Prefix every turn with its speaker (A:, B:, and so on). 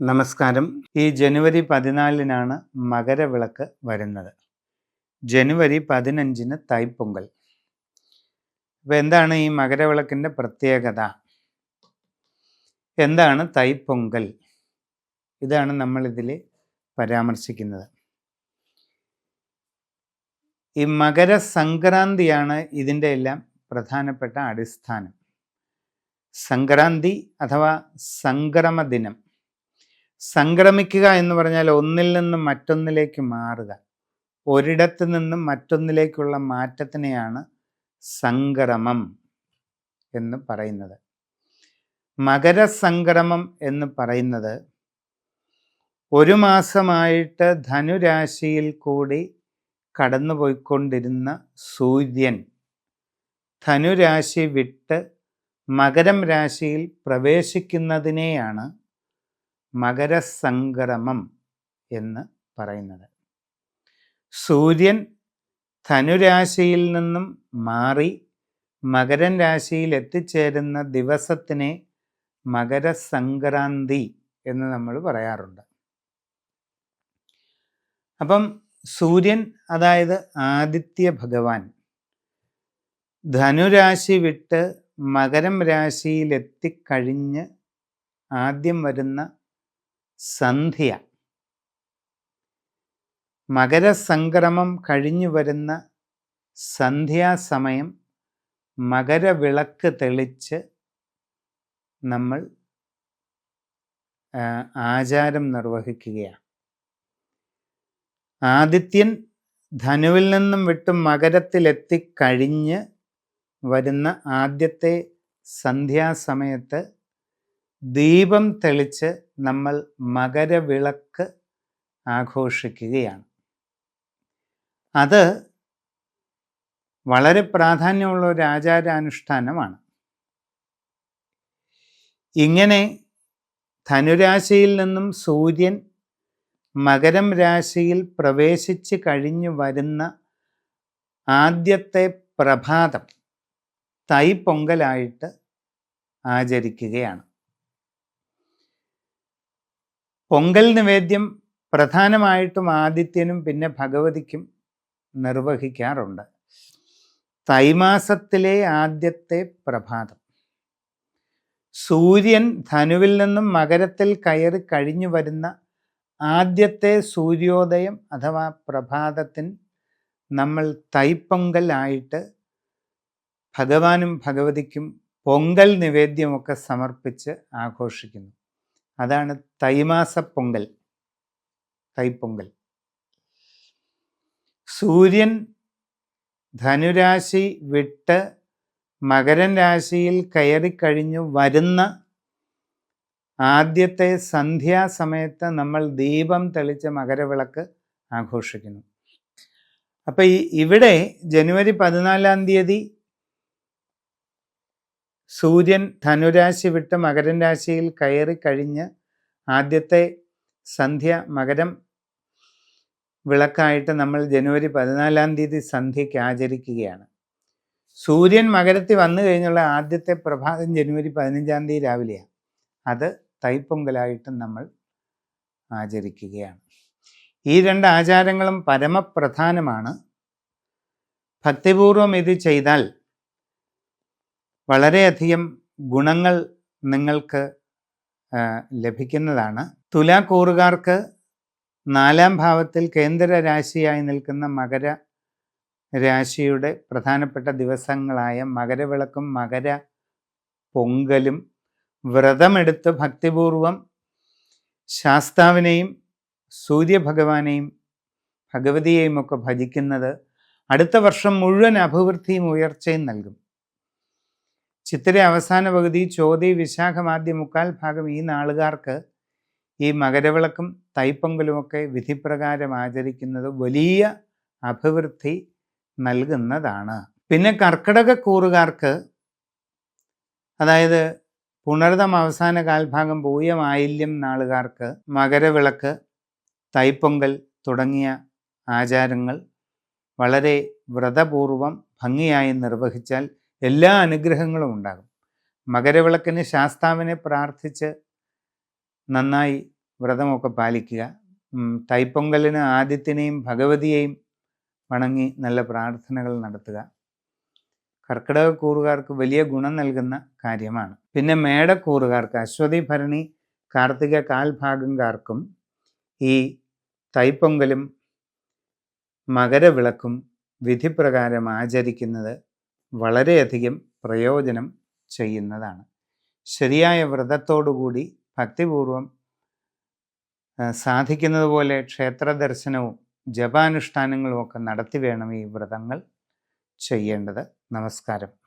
A: നമസ്കാരം. ഈ ജനുവരി പതിനാലിനാണ് മകരവിളക്ക് വരുന്നത്. ജനുവരി പതിനഞ്ചിന് തൈപ്പൊങ്കൽ. അപ്പോൾ എന്താണ് ഈ മകരവിളക്കിന്റെ പ്രത്യേകത? എന്താണ് തൈപ്പൊങ്കൽ? ഇതാണ് നമ്മളിതിൽ പരാമർശിക്കുന്നത്. ഈ മകരസംക്രാന്തിയാണ് ഇതിന്റെ എല്ലാം പ്രധാനപ്പെട്ട അടിസ്ഥാനം. സംക്രാന്തി അഥവാ സംക്രമ ദിനം സംക്രമിക്കുക എന്ന് പറഞ്ഞാൽ ഒന്നിൽ നിന്നും മറ്റൊന്നിലേക്ക് മാറുക. ഒരിടത്ത് നിന്നും മറ്റൊന്നിലേക്കുള്ള മാറ്റത്തിനെയാണ് സംക്രമം എന്ന് പറയുന്നത്. മകരസംക്രമം എന്ന് പറയുന്നത് ഒരു മാസമായിട്ട് ധനുരാശിയിൽ കൂടി കടന്നുപോയിക്കൊണ്ടിരുന്ന സൂര്യൻ ധനുരാശി വിട്ട് മകരം രാശിയിൽ പ്രവേശിക്കുന്നതിനെയാണ് മകരസംക്രമം എന്ന് പറയുന്നത്. സൂര്യൻ ധനുരാശിയിൽ നിന്നും മാറി മകരൻ രാശിയിൽ എത്തിച്ചേരുന്ന ദിവസത്തിനെ മകരസംക്രാന്തി എന്ന് നമ്മൾ പറയാറുണ്ട്. അപ്പം സൂര്യൻ അതായത് ആദിത്യ ഭഗവാൻ ധനുരാശി വിട്ട് മകരം രാശിയിൽ എത്തിക്കഴിഞ്ഞ് ആദ്യം വരുന്ന സന്ധ്യ. മകരസംക്രമം കഴിഞ്ഞു വരുന്ന സന്ധ്യാസമയം മകരവിളക്ക് തെളിച്ച് നമ്മൾ ആചാരം നിർവഹിക്കുകയാണ്. ആദിത്യൻ ധനുവിൽ നിന്നും വിട്ട് മകരത്തിലെത്തിക്കഴിഞ്ഞ് വരുന്ന ആദ്യത്തെ സന്ധ്യാസമയത്ത് ദീപം തെളിച്ച് നമ്മൾ മകരവിളക്ക് ആഘോഷിക്കുകയാണ്. അത് വളരെ പ്രാധാന്യമുള്ള ഒരു ആചാരാനുഷ്ഠാനമാണ്. ഇങ്ങനെ ധനുരാശിയിൽ നിന്നും സൂര്യൻ മകരം രാശിയിൽ പ്രവേശിച്ച് കഴിഞ്ഞു വരുന്ന ആദ്യത്തെ പ്രഭാതം തൈപ്പൊങ്കലായിട്ട് ആചരിക്കുകയാണ്. പൊങ്കൽ നിവേദ്യം പ്രധാനമായിട്ടും ആദിത്യനും പിന്നെ ഭഗവതിക്കും നിർവഹിക്കാറുണ്ട്. തൈമാസത്തിലെ ആദ്യത്തെ പ്രഭാതം. സൂര്യൻ ധനുവിൽ നിന്നും മകരത്തിൽ കയറി കഴിഞ്ഞു വരുന്ന ആദ്യത്തെ സൂര്യോദയം അഥവാ പ്രഭാതത്തിന് നമ്മൾ തൈപ്പൊങ്കൽ ആയിട്ട് ഭഗവാനും ഭഗവതിക്കും പൊങ്കൽ നിവേദ്യമൊക്കെ സമർപ്പിച്ച് ആഘോഷിക്കുന്നു. അതാണ് തൈമാസ പൊങ്കൽ. തൈപ്പൊങ്കൽ. സൂര്യൻ ധനുരാശി വിട്ട് മകരൻ രാശിയിൽ കയറിക്കഴിഞ്ഞു വരുന്ന ആദ്യത്തെ സന്ധ്യാസമയത്ത് നമ്മൾ ദീപം തെളിച്ച് മകരവിളക്ക് ആഘോഷിക്കുന്നു. അപ്പം ഈ ഇവിടെ ജനുവരി പതിനാലാം തീയതി സൂര്യൻ ധനുരാശി വിട്ട് മകരം രാശിയിൽ കയറി കഴിഞ്ഞ് ആദ്യത്തെ സന്ധ്യ മകരം വിളക്കായിട്ട് നമ്മൾ ജനുവരി പതിനാലാം തീയതി സന്ധ്യയ്ക്ക് ആചരിക്കുകയാണ്. സൂര്യൻ മകരത്തിൽ വന്നു കഴിഞ്ഞുള്ള ആദ്യത്തെ പ്രഭാതം ജനുവരി പതിനഞ്ചാം തീയതി രാവിലെയാണ്. അത് തൈപ്പൊങ്കലായിട്ടും നമ്മൾ ആചരിക്കുകയാണ്. ഈ രണ്ട് ആചാരങ്ങളും പരമപ്രധാനമാണ്. ഭക്തിപൂർവം ഇത് ചെയ്താൽ വളരെയധികം ഗുണങ്ങൾ നിങ്ങൾക്ക് ലഭിക്കുന്നതാണ്. തുലാക്കൂറുകാർക്ക് നാലാം ഭാവത്തിൽ കേന്ദ്ര രാശിയായി നിൽക്കുന്ന മകര രാശിയുടെ പ്രധാനപ്പെട്ട ദിവസങ്ങളായ മകരവിളക്കും മകര പൊങ്കലും വ്രതമെടുത്ത് ഭക്തിപൂർവം ശാസ്താവിനെയും സൂര്യഭഗവാനെയും ഭഗവതിയെയും ഒക്കെ ഭജിക്കുന്നത് അടുത്ത വർഷം മുഴുവൻ അഭിവൃദ്ധിയും ഉയർച്ചയും നൽകും. ചിത്തിര അവസാന പകുതി ചോതി വിശാഖമാദ്യ മുക്കാൽ ഭാഗം ഈ നാളുകാർക്ക് ഈ മകരവിളക്കും തൈപ്പൊങ്കലുമൊക്കെ വിധിപ്രകാരം ആചരിക്കുന്നത് വലിയ അഭിവൃദ്ധി നൽകുന്നതാണ്. പിന്നെ കർക്കിടക കൂറുകാർക്ക് അതായത് പുണർതം അവസാന കാൽഭാഗം പൂയമായില്യം നാളുകാർക്ക് മകരവിളക്ക് തൈപ്പൊങ്കൽ തുടങ്ങിയ ആചാരങ്ങൾ വളരെ വ്രതപൂർവം ഭംഗിയായി നിർവഹിച്ചാൽ എല്ലാ അനുഗ്രഹങ്ങളും ഉണ്ടാകും. മകരവിളക്കിന് ശാസ്താവിനെ പ്രാർത്ഥിച്ച് നന്നായി വ്രതമൊക്കെ പാലിക്കുക. തൈപ്പൊങ്കലിന് ആദിത്യനെയും ഭഗവതിയെയും വണങ്ങി നല്ല പ്രാർത്ഥനകൾ നടത്തുക. കർക്കിടക കൂറുകാർക്ക് വലിയ ഗുണം നൽകുന്ന കാര്യമാണ്. പിന്നെ മേടക്കൂറുകാർക്ക് അശ്വതി ഭരണി കാർത്തിക കാൽഭാഗംകാർക്കും ഈ തൈപ്പൊങ്കലും മകരവിളക്കും വിധിപ്രകാരം ആചരിക്കുന്നത് വളരെയധികം പ്രയോജനം ചെയ്യുന്നതാണ്. ശരിയായ വ്രതത്തോടുകൂടി ഭക്തിപൂർവം സാധിക്കുന്നത് പോലെ ക്ഷേത്ര ദർശനവും ജപാനുഷ്ഠാനങ്ങളും ഒക്കെ നടത്തി വേണം ഈ വ്രതങ്ങൾ ചെയ്യേണ്ടത്. നമസ്കാരം.